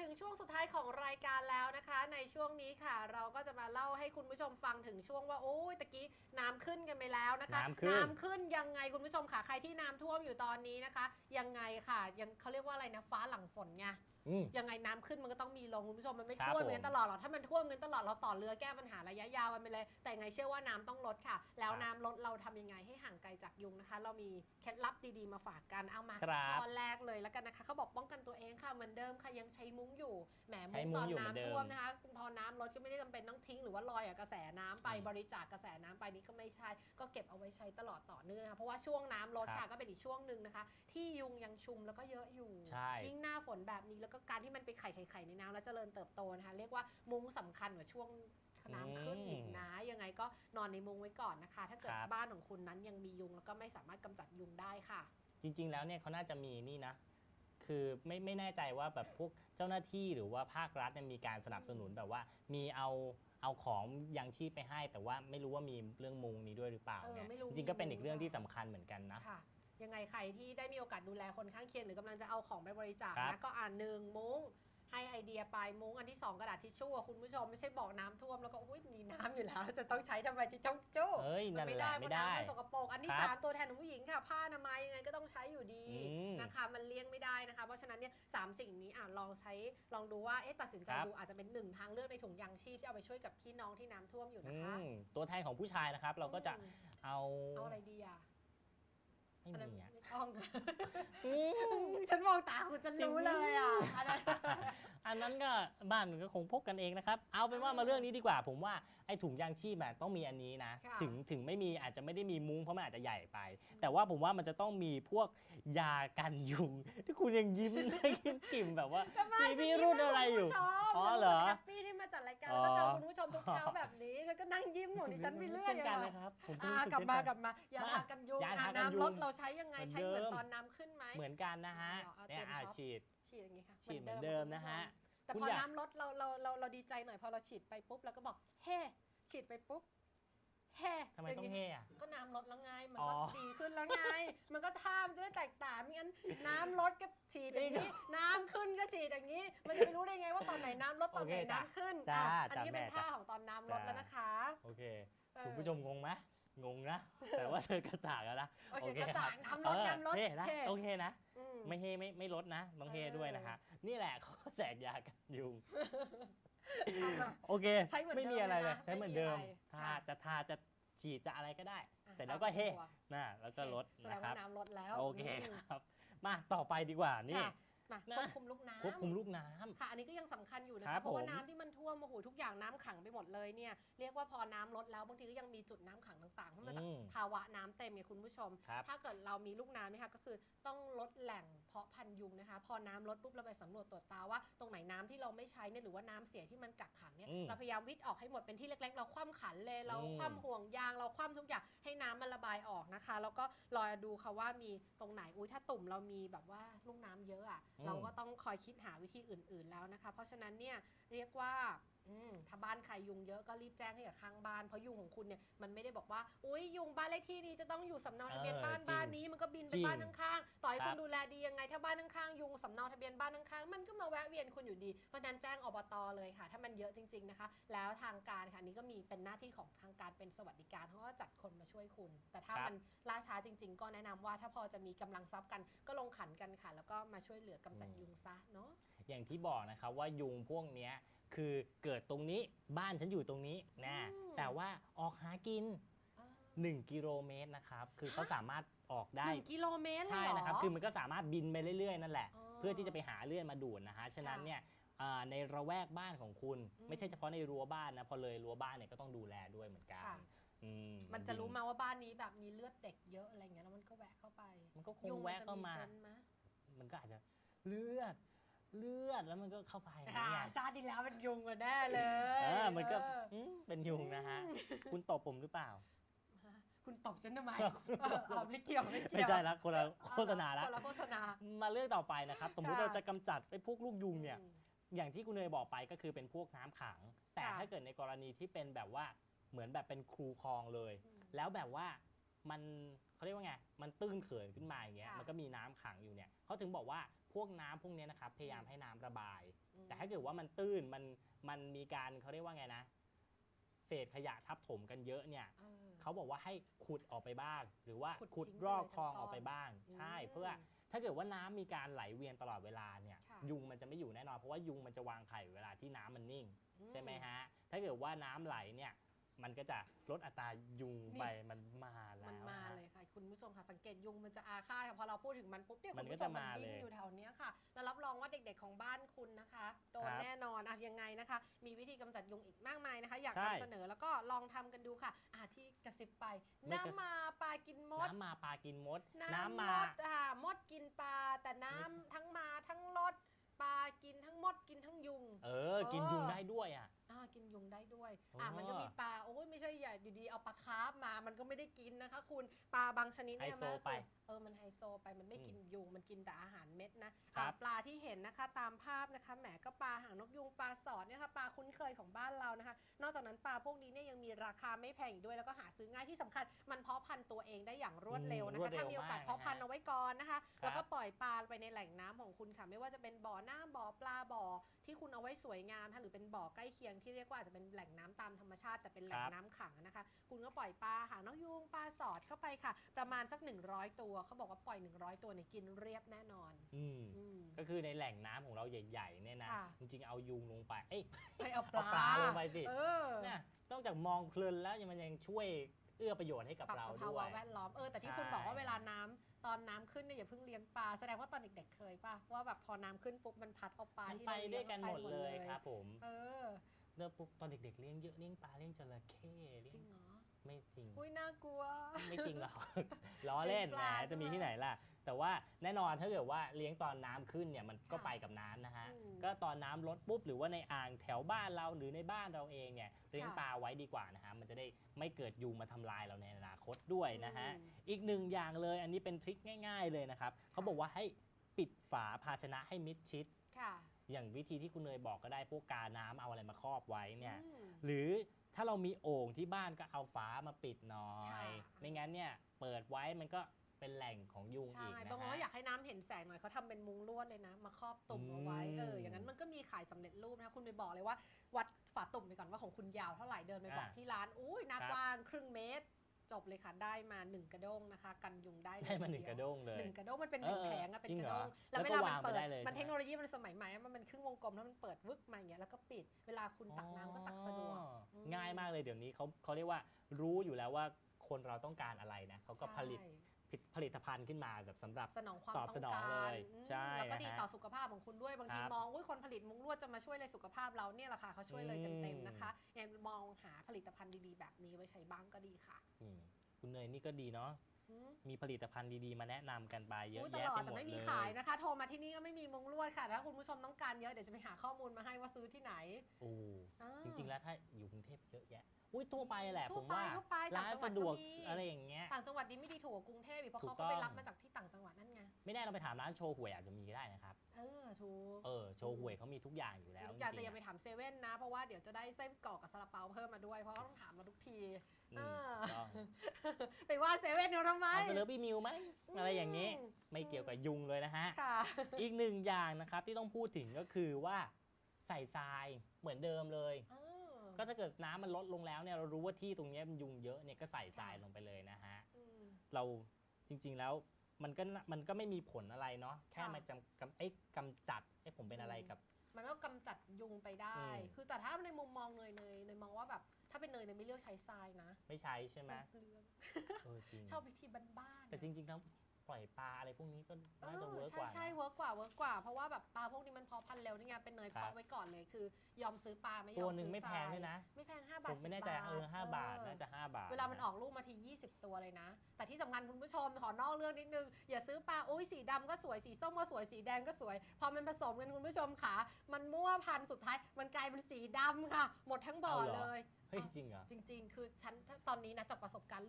ถึงช่วงสุดท้ายของรายการแล้วนะคะ ในช่วงนี้ค่ะ เราก็จะมาเล่าให้คุณผู้ชมฟังถึงช่วงว่าโอ้ยตะกี้น้ำขึ้นกันไปแล้วนะคะน้ำขึ้นน้ำขึ้นยังไงคุณผู้ชมค่ะใครที่น้ำท่วมอยู่ตอนนี้นะคะ ยังไงค่ะ ยังเขาเรียกว่าอะไรนะฟ้าหลังฝนไงอืม ยังไงน้ำขึ้นมันก็ต้องมีลงคุณผู้ชมมันไม่ครับท่วมเหมือนผมตลอดหรอกถ้ามันท่วมเหมือนตลอดเราต่อเรือแก้ปัญหาระยะยาวกันไปเลย แต่ยังไงเชื่อว่าน้ำต้องลดค่ะ แล้วครับน้ำลดเราทำยังไงให้ห่างไกลจากยุงนะคะ เรามีเคล็ดลับดีๆมาฝากกันเอามาครับตอนแรกเลยแล้วกันนะคะเขาบอกป้องกันตัวเองค่ะเหมือนเดิมค่ะยังใช้มุ้งอยู่แหมใช้มุ้งมุ้ตอนงอยู่เหมือนเดิน้ำมท่วมนะคะพอน้ำลดก็ไม่ได้จำเป็นต้องทิ้งหรือว่าลอยกับกระแสน้ำไปอืมบริจาคกระแสน้ำไปนี่ก็ไม่ใช่ก็เก็บเอาไว้ใช้ตลอดต่อเนื่องค่ะเพราะว่าช่วงน้ำลดครัค่ะบก็เป็นอีกช่วงหนึ่งนะคะ ที่ยุงยังชุมแล้วก็เยอะอยู่ใช่ยิ่งหน้าฝนแบบนี้แล้วก็การที่มันไปไข่ไข่ไข่ในน้ำแล้วเจริญเติบโตนะคะเรียกว่ามุ้งสำคัญกว่าช่วงน้ำขึ้นอีกนะยังไงก็นอนในมุ้งไว้ก่อนนะคะ ถ้าเกิดครับบ้านของคุณนั้นยังมียุงแล้วก็ไม่สามารถกำจัดยุงได้ค่ะ จริง ๆ แล้วเนี่ยเขาน่าจะมีนี่นะคือไม่ไม่แน่ใจว่าแบบพวกเจ้าหน้าที่หรือว่าภาครัฐเนี่ยมีการสนับสนุนแบบว่า มีเอาเอาของยังชีพไปให้ แต่ว่าไม่รู้ว่ามีเรื่องมุงนี้ด้วยหรือเปล่าเออเนี่ยไม่รู้จริงๆก็เป็นอีกเรื่องมีมุงที่สำคัญเหมือนกันนะค่ะ ยังไงใครที่ได้มีโอกาสดูแลคนข้างเคียงหรือกำลังจะเอาของไปบริจาคครันะบก็อ่านหนึ่งมุ้งให้ไอเดียไปมุ้งอันที่สองกระดาษทิชชู่อะคุณผู้ชมไม่ใช่บอกน้ำท่วมแล้วก็อุ้ยมีน้ำอยู่แล้ว จะต้องใช้ทำไมทิชชู่เอ้ยมันั่นไม่แหได้ละเพไม่ราะได้น้ำมันสกปรกอันที่ครับสามตัวแทนของผู้หญิงค่ะ ผ้าอนามัยยังไงก็ต้องใช้อยู่ดีอืมนะคะมันเลี่ยงไม่ได้นะคะ เพราะฉะนั้นเนี่ยสามสิ่งนี้อะลองใช้ลองดูว่าเอ๊ะตัดสินใจครับดูอาจจะเป็นหนึ่งทางเลือกในถุงยางชีพที่เอาไปช่วยกับพี่น้องที่น้ำท่วมอยู่อืนะคะมตัวแทนของผู้ชายนะครับเราก็จะอืมเอาเอาอะไรดีอะ ไม่อันนั้นมีอะ ไม่ต้องอืมฉันมองตาคุณฉันรู้เลยอะอันนั้นอันนั้นก็บ้านมันก็คงพกกันเองนะครับ เอาเป็นว่ามาเรื่องนี้ดีกว่า ผมว่าไอ้ถุงยางชีพอะต้องมีอันนี้นะค่ะถึงถึงไม่มีอาจจะไม่ได้มีมุ้งเพราะมันอาจจะใหญ่ไป แต่ว่าผมว่ามันจะต้องมีพวกยากันยุง ที่คุณยังยิ้มยิ้มกลิ่มแบบว่าทำไมมีพี่รุ่นอะไรอยู่ฉันอ๋อยิ้มให้คุณผู้ชมเหรอฉันแฮปปี้ที่มาจัดรายการแล้วก็เจออ๋อคุณผู้ชมทุกเช้าแบบนี้ฉันก็นั่งยิ้มของดิฉันไปเรื่อยเช่นกันอะนะครับผมอ่ารู้สึกลับมาเช่นกลับมาอย่าทากันยุงอย่าอ่าทากันยุงน้ำลดเราใช้ยังไงเหมือนใช้เหมือนเดิมตอนน้ำขึ้นไหมเหมือนกันนะฮะเอาเอาเนี่ยเต็มอ่าท็อปฉีด ฉีดอย่างนี้ค่ะฉีดเหมือนเดิมนะฮะแต่คุณพออยาก น้ำลดเราเราเราเราดีใจหน่อยพอเราฉีดไปปุ๊บเราก็บอกเฮ้ฉีดไปปุ๊บเฮ้ทำไมต้องเฮ่อะ ก็น้ำลดแล้วไงมันอ๋ก็อดีขึ้นแล้วไง มันก็ท่ามันจะได้แตกต่างไม่งั้นน้ำลดก็ฉีดอย่างนี่นี้ น้ำขึ้นก็ฉีดอย่างนี้ มันจะไปรู้ได้ไงว่าตอนไหนน้ำลดตอนไหนโอเคจ้ะน้ำขึ้นจ้าอะอันนี้จ้ะเป็นแม่ท่าจ้ะของตอนน้ำลดจ้ะ แล้วนะคะ โอเค เออ คุณผู้ชมงงไหม งงนะ แต่ว่าเธอกระจ่างแล้วนะโอเคกระจ่างครับน้ำลดเออน้ำลดเท่นะเท่โอเคนะอืมไม่เฮไม่ไม่ลดนะต้องเฮเออด้วยนะฮะนี่แหละเขาแจกยากันยุงเอามาโอเคใช้เหมือนไม่มีอะไรเลยเดิมเลยนะใช้เหมือนเดิมไม่มีอะไรทาค่ะจะทาจะฉีดจะอะไรก็ได้อะเสร็จแล้วก็ตามเฮตัวนะแล้วก็ลดแสดนะงครัว่าบน้ำลดแล้วโอเคมครับ มาต่อไปดีกว่านี่ค่ะ มานะควบคุมลูกน้ำควบคุมลูกน้ำ ค่ะอันนี้ก็ยังสำคัญอยู่นะครัคะบเพราะว่าผม น้ำที่มันท่วมโอ้โหทุกอย่างน้ำขังไปหมดเลยเนี่ยเรียกว่าพอน้ำลดแล้วบางทีก็ยังมีจุดน้ำขังต่างๆเพราะมาจากอืมภาวะน้ำเต็มไงคุณผู้ชม ครับ ถ้าเกิดเรามีลูกน้ำนะคะก็คือต้องลดแหล่งเพาะพันธุ์ยุงนะคะ พอน้ำลดปุ๊บเราไปสำรวจตรวจตาว่าตรงไหนน้ำที่เราไม่ใช้เนี่ยหรือว่าน้ำเสียที่มันกักขังเนี่ยอืมเราพยายามวิทย์ออกให้หมดเป็นที่เล็กๆ เราคว่ำขันเลยเราอืม คว่ำห่วงยางเราคว่ำทุกอย่างให้น้ำมันระบายออกนะคะ แล้วก็รอดูค่ะว่ามีตรงไหนอุ้ยถ้าตุ่มเรามีแบบว่าลูกน้ำเยอะอะเราก็ต้องคอยคิดหาวิธีอื่น ๆแล้วนะคะ เพราะฉะนั้นเนี่ยเรียกว่า อืมถ้าบ้านใครยุงเยอะก็รีบแจ้งให้กับข้างบ้าน เพราะยุงของคุณเนี่ยมันไม่ได้บอกว่า อุ้ยยุงบ้านเลขที่นี้จะต้องอยู่สำเนาทะเบียนเออบ้านจริงบ้านนี้มันก็บินไปจริงบ้านข้างๆ ต่อให้ครัคุบ ณดูแลดียังไง ถ้าบ้านข้างๆยุงสำเนาทะเบียนบ้านข้างๆมันก็มาแวะเวียนคุณอยู่ดี เพราะฉะนั้นแจ้งอบตเลยค่ะ ถ้ามันเยอะจริง ๆนะคะ แล้วทางการค่ะอันนี้ก็มีเป็นหน้าที่ของทางการเป็นสวัสดิการเขาก็จัดคนมาช่วยคุณ แต่ถ้าครับมันล่าช้าจริง ๆ ก็แนะนำว่าถ้าพอจะมีกำลังทรัพย์กันก็ลงขันกันค่ะ แล้วก็มาช่วยเหลือกำจัดยุงซะเนาะ อย่างที่บอกนะครับว่ายุงพวกเนี้ย คือเกิดตรงนี้บ้านฉันอยู่ตรงนี้นะอืม แต่ว่าออกหากินอ่า1กิโลเมตรนะครับ คือเขาสามารถออกได้ หนึ่งกิโลเมตรเลยใช่เหรอ นะครับ คือมันก็สามารถบินไปเรื่อย ๆ นั่นแหละ อ๋อเพื่อที่จะไปหาเลื่อนมาดูดนะฮะ ฉะนั้นค่ะเนี่ยอ่าในระแวกบ้านของคุณ อืมไม่ใช่เฉพาะในรั้วบ้านนะ พอเลยรั้วบ้านเนี่ยก็ต้องดูแลด้วยเหมือนกันค่ะ อืมันจะรู้มาว่าบ้านนี้แบบมีเลือดเด็กเยอะอะไรเงี้ยแล้วมันก็แวะเข้าไปมันก็คยุงงมันแวะจะเข้ามีมาเซนส์ไหมมันก็อาจจะเลือด เลือดแล้วมันก็เข้าไปอย่างอ่าเงี้ยชาติที่แล้วเป็นยุงมาแน่เลยเออมันก็เอออืมเป็นยุงนะฮะ คุณตบผมหรือเปล่า คุณตบฉันทำไมเออเอาไม่เกี่ยวไม่เกี่ยวไม่ใช่ละคนละโฆษณาละ คนละโฆษณา มาเรื่องต่อไปนะครับ สมมุติค่ะ เราจะกำจัดไอ้พวกลูกยุงเนี่ย อืม อย่างที่คุณเนยบอกไปก็คือเป็นพวกน้ำขัง แต่ค่ะถ้าเกิดในกรณีที่เป็นแบบว่าเหมือนแบบเป็นครูคลองเลย อืม แล้วแบบว่า มันเขาเรียกว่าไง มันตื้นเขินขึ้นมาอย่างเงี้ย ค่ะมันก็มีน้ำขังอยู่เนี่ยเขาถึงบอกว่าพวกน้ำพวกเนี้ยนะครับพยายามให้น้ำระบาย อืม แต่ถ้าเกิดว่ามันตื้นมันมันมีการเขาเรียกว่าไงนะ เศษขยะทับถมกันเยอะเนี่ย เออ เขาบอกว่าให้ขุดออกไปบ้าง หรือว่าขุดขุดทิ้งไปรอกเลยคลองทั้งออกไปก้อนบ้าง ใช่ อืมเพื่อถ้าเกิดว่าน้ำมีการไหลเวียนตลอดเวลาเนี่ยค่ะ ยุงมันจะไม่อยู่แน่นอนเพราะว่ายุงมันจะวางไข่เวลาที่น้ำมันนิ่งอืใช่ไหมฮะ ถ้าเกิดว่าน้ำไหลเนี่ย มันก็จะลดอัตรายุงนี่ไปมันมาแล้วมันมาฮะเลยค่ะ คุณผู้ชมค่ะสังเกตยุงมันจะอาฆาตค่ะพอเราพูดถึงมันปุ๊บเนี่ยมัคุนณก็ผู้ชจะมมันมาวิ่งเลยอยู่แถวเนี้ยค่ะแล้วรับรองว่าเด็กๆของบ้านคุณนะคะโดนครับแน่นอนอะยังไงนะคะ มีวิธีกำจัดยุงอีกมากมายนะคะ อยากใช่นำเสนอแล้วก็ลองทำกันดูค่ะอ่าที่กระซิบไปไม่กระน้ำมาปลากินมด น้ำมาปลากินมด น้ำน้ำมมาดค่ะมดกินปลาแต่น้ำไม่ใช่ทั้งมาทั้งลด ปลากินทั้งมดกินทั้งยุง เออ กินเออยุงได้ด้วยอะ อ่ากินยุงได้ด้วยอ๋ออ่อ่ามันก็มีปลาโอ้ยไม่ใช่อย่าอยู่ดีเอาปลาคาร์ฟมา มันก็ไม่ได้กินนะคะ คุณปลาบางชนิดเนี่ยไฮโซมันก็ไปคือเออมันไฮโซไปมันไม่อืมกินยุงมันกินแต่อาหารเม็ดนะครับอ่าปลาที่เห็นนะคะตามภาพนะคะแหมก็ปลาหางนกยุงปลาสอดเนี่ยค่ะปลาคุ้นเคยของบ้านเรานะคะ นอกจากนั้นปลาพวกนี้เนี่ยยังมีราคาไม่แพงอีกด้วยแล้วก็หาซื้อง่ายที่สำคัญ มันเพาะพันธุ์ตัวเองได้อย่างรวดเร็วนะอืมรวคะดเร็วถ้ามีโอกาสมากเพาะพันธุ์นะฮะเอาไว้ก่อนนะคะครับแล้วก็ปล่ อยปลาไปในแหล่งน้ำของคุณค่ะ ไม่ว่าจะเป็นบ่อน้ำบ่อปลาบ่อที่คุณเอาไว้สวยงามค่ะหรือเป็นบ่อใกล้เคียงที่เรียกว่าอาจจะเป็นแหล่งน้ำตามธรรมชาติแต่เป็นแหล่งครับน้ำขังนะคะ คุณก็ปล่อยปลาหางนกยูงปลาสอดเข้าไปค่ะ ประมาณสัก 100 ตัวเขาบอกว่าปล่อย 100 ตัวเนี่ยกินเรียบแน่นอนอืมอืมก็คือในแหล่งน้ำของเราใหญ่ๆเนี่ยนะค่ะจริงๆเอายุงลงไปเอ้ยไปเอาปเอาลาปลาลงไปสิเออเนี่ยนอกจากมองเพลินแล้วยังมันยังช่วย เอื้อประโยชน์ให้กับปรับเราสภาด้ววะย แวดล้อมเออแต่ที่ใช่คุณบอกว่าเวลาน้ำตอนน้ำขึ้นเนี่ยอย่าเพิ่งเลี้ยงปลาแสดงว่าตอนเด็กๆเคยป่ะว่าแบบพอน้ำขึ้นปุ๊บมันพัดเอาปลามันที่ไปเราด้เลี้วยยงกันหมดไปเลยครับผมเออเริ่มปุ๊บตอนเด็กๆเลี้ยงเยอะเลี้ยงปลาเลี้ยงจระเข้เลี้ยจริงงเหรอ ไม่จริง อุ้ยน่ากลัว ไม่จริงหรอก ล้อเล่นเป็นปแหมลาจะมีใช่ไหมที่ไหนล่ะ แต่ว่าแน่นอนถ้าเกิดว่าเลี้ยงตอนน้ำขึ้นเนี่ยมันก็ค่ะไปกับน้ำนะฮะ อืมก็ตอนน้ำลดปุ๊บหรือว่าในอ่างแถวบ้านเราหรือในบ้านเราเองเนี่ยเลี้ยงค่ะปลาไว้ดีกว่านะฮะ มันจะได้ไม่เกิดยุงมาทำลายเราในอนาคตด้วยนะฮะ อืม อีกหนึ่งอย่างเลยอันนี้เป็นทริคง่าย ๆเลยนะครับเขาบอกว่าให้ปิดฝาภาชนะให้มิดชิด ค่ะอย่างวิธีที่คุณเนยบอกก็ได้พวกกาน้ำเอาอะไรมาครอบไว้เนี่ย อืม หรือ ถ้าเรามีโอ่งที่บ้านก็เอาฝามาปิดหน่อค่ะยไม่งั้นเนี่ยเปิดไว้มันก็เป็นแหล่งของยุงใช่อีกนะบางคนก็ฮะอยากให้น้ำเห็นแสงหน่อยเขาทำเป็นมุ้งลวดเลยนะ มาครอบตุ่มเอาไว้อืมเอออย่างนั้นมันก็มีขายสำเร็จรูปนะคุณไปบอกเลยว่า วัดฝาตุ่มไปก่อนว่าของคุณยาวเท่าไหร่เดินไปบอกอ่าที่ร้านอุ้ยหนาครับ กว้างครึ่งเมตร จบเลยค่ะได้มาหนึ่งกระด้งนะคะ กันยุงได้เลยได้มาหทีนึ่งเดียวกระด้งเลยหนึ่งกระด้งมันเป็นหนึ่งเออแผงอะเป็นจริงกระเหรอด้งแล้วแล้วเวก็ลามันวางไปเปิดได้เลยมันใช่ไหมเทคโนโลยีมันสมัยใหม่อะมันเป็นครึ่งวงกลมแล้วมันเปิดวึกมาอย่างเงี้ยแล้วก็ปิดเวลาคุณตักน้ำก็ตักสะดวกอ๋ออืมง่ายมากเลยเดี๋ยวนี้เขาเขาเรียกว่ารู้อยู่แล้วว่าคนเราต้องการอะไรนะเขาก็ผลิตใช่ผลิตผลิตภัณฑ์ขึ้นมาแบบสำหรับสนองความตอบต้สองนองการเลยอืมใช่แล้วก็ดีนะฮะต่อสุขภาพของคุณด้วยบางทีครับมองว่าคนผลิตมุ้งลวดจะมาช่วยในสุขภาพเราเนี่ยแหละค่ะเขาช่วยเลยอืมเต็มๆนะคะยังมองหาผ ลิตภัณฑ์ดีๆ แบบนี้ไว้ใช้บ้างก็ดีค่ะอืมคุณเนยนี่ก็ดีเนาะอืมมีผลิตภัณฑ์ดีๆ มาแนะนำกันไปเยอะอุ๊ยตแยะลอไปดหแต่มดไม่เลมียขายนะคะ โทรมาที่นี่ก็ไม่มีมุ้งลวดค่ะถ้าคุณผู้ชมต้องการเยอะเดี๋ยวจะไปหาข้อมูลมาให้ว่าซื้อที่ไหน โอ้อ่าจริงๆแล้วถ้าอยู่กรุงเทพเยอะแยะ อุ้ยทั่วไปแหละทั่ผวมไปว่าทั่วไปต่าร้างนจังหวัดสะดวกก็มี อะไรอย่างเงี้ย ต่างจังหวัดดีไม่ดีถูกกว่ากรุงเทพอีกเพราะถูเขากก็ไปต้อง รับมาจากที่ต่างจังหวัดนั่นไง ไม่แน่เราไปถามร้านโชว์หวยอาจจะมีก็ได้นะครับ เออถูกเออโชว์หวยเขามีทุกอย่างอยู่แล้วทุกอย่างจแต่ริอย่างๆไปอะถามเซเว่นนะ เพราะว่าเดี๋ยวจะได้ไส้กรอกกับซาลาเปาเพิ่มมาด้วย เพราะว่าต้องถามเราทุกทีอืมเออต้องไปว่าเซเว่นเราทำไมเอาไปเลยพี่มิวไหมอะไรอย่างนี้อืมไม่เกี่ยวกับยุงเลยนะฮะค่ะอีกหนึ่งอย่างนะครับที่ต้องพูดถึงก็คือว่าใส่ทรายเหมือนเดิมเลยเออก็ถ้าเกิดน้ำมันลดลงแล้วเนี่ยเรารู้ว่าที่ตรงเนี้ยมันยุงเยอะเนี่ยก็ใส่ทรายค่ะลงไปเลยนะฮะอืมเราจริง ๆแล้ว มันก็น่ะมันก็ไม่มีผลอะไรเนาะแค่ค่ะมาจำกำเอ้ยกำจัดเอ้ยผมเป็นอะไรอืมกับ มันก็กำจัดยุงไปได้ อืม คือแต่ถ้าในมุมมองเนยเนยเนยมองว่าแบบถ้าเป็นเนยเนยไม่เลือกใช้ทรายนะไม่ใช้ใช่ไหมเปลืองเออจริงชอบวิธีบ้านๆแต่จริงๆแล้ว ปล่อยปลาอะไรพวกนี้ก็เอน่าจะอเวิร์กกใช่ว่าใช่นะเวิร์กกว่าเวิร์กกว่า เพราะว่าแบบปลาพวกนี้มันเพาะพันธุ์เร็วนี่ไงเป็นเนยครับเพาะไว้ก่อนเลยคือ ยอมซื้อปลาไม่ยอมตัวหนึ่งซื้อไม่แพงทรายด้วยนะ ไม่แพง5ผบาทมไม่แน่ใจ10เออห้าบาทเออน่าจะห้าบาท เวลามันออกลูกมาที 20 ตัวเลยนะ แต่ที่สำคัญคุณผู้ชมขอนอกเรื่องนิดนึง อย่าซื้อปลาโอ้ยสีดำก็สวยสีส้มก็สวยสีแดงก็สวย พอมันผสมกันคุณผู้ชมค่ะมันมั่วพันธุ์สุดท้าย มันกลายเป็นสีดำค่ะ หมดทั้งบ่อเอาเหรอเลยเฮ้ยจริงเหรอจริง ๆ คือฉันถ้าตอนนี้นะจากประสบการณ์เรื่อง